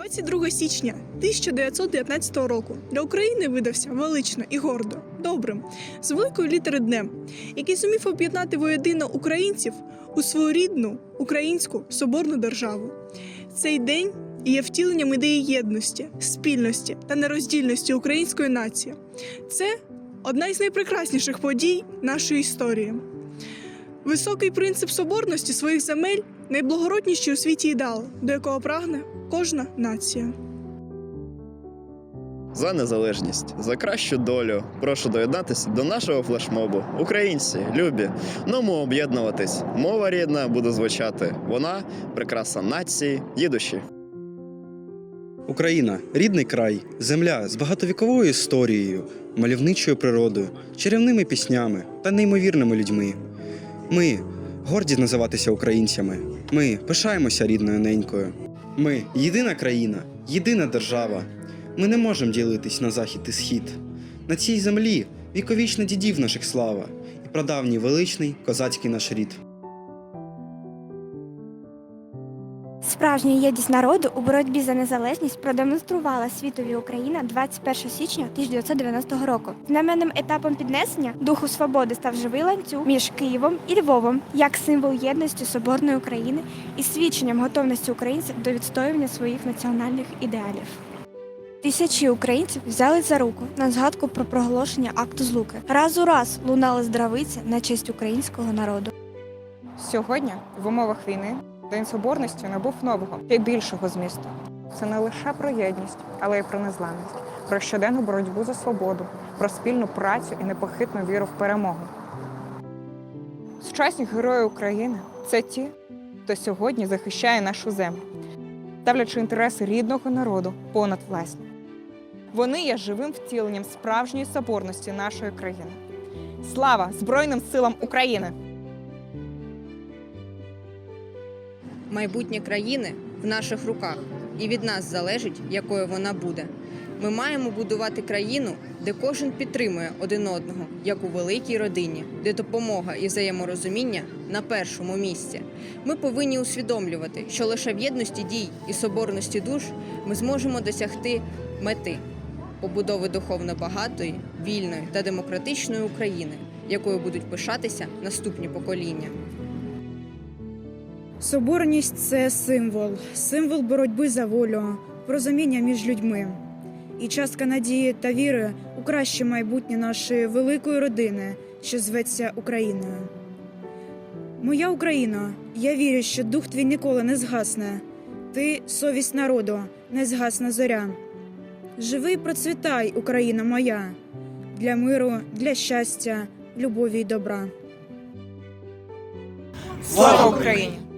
22 січня 1919 року для України видався велично і гордо, добрим, з великої літери днем, який зумів об'єднати воєдино українців у свою рідну українську соборну державу. Цей день є втіленням ідеї єдності, спільності та нероздільності української нації. Це одна із найпрекрасніших подій нашої історії. Високий принцип соборності своїх земель найблагородніший у світі ідеал, до якого прагне кожна нація. За незалежність, за кращу долю. Прошу доєднатися до нашого флешмобу. Українці, любі, ми об'єднуватись. Мова рідна буде звучати. Вона прикраса нації, їдущі. Україна рідний край, земля з багатовіковою історією, мальовничою природою, чарівними піснями та неймовірними людьми. Ми горді називатися українцями. Ми пишаємося рідною ненькою. Ми єдина країна, єдина держава. Ми не можемо ділитись на захід і схід. На цій землі віковічна дідів наших слава і прадавній величний козацький наш рід. Справжня єдність народу у боротьбі за незалежність продемонструвала світові Україна 21 січня 1990 року. Знаменним етапом піднесення духу свободи став живий ланцюг між Києвом і Львовом як символ єдності соборної України і свідченням готовності українців до відстоювання своїх національних ідеалів. Тисячі українців взяли за руку на згадку про проголошення акту злуки. Раз у раз лунали здравиці на честь українського народу. Сьогодні, в умовах війни, День Соборності набув нового, ще більшого змісту. Це не лише про єдність, але й про незламність, про щоденну боротьбу за свободу, про спільну працю і непохитну віру в перемогу. Сучасні герої України це ті, хто сьогодні захищає нашу землю, ставлячи інтереси рідного народу понад власні. Вони є живим втіленням справжньої соборності нашої країни. Слава Збройним силам України! Майбутнє країни в наших руках, і від нас залежить, якою вона буде. Ми маємо будувати країну, де кожен підтримує один одного, як у великій родині, де допомога і взаєморозуміння на першому місці. Ми повинні усвідомлювати, що лише в єдності дій і соборності душ ми зможемо досягти мети побудови духовно багатої, вільної та демократичної України, якою будуть пишатися наступні покоління. Соборність це символ, символ боротьби за волю, порозуміння між людьми і частка надії та віри у краще майбутнє нашої великої родини, що зветься Україною. Моя Україна, я вірю, що дух твій ніколи не згасне. Ти совість народу, не згасна зоря. Живи, й процвітай, Україна моя, для миру, для щастя, любові й добра. Слава Україні!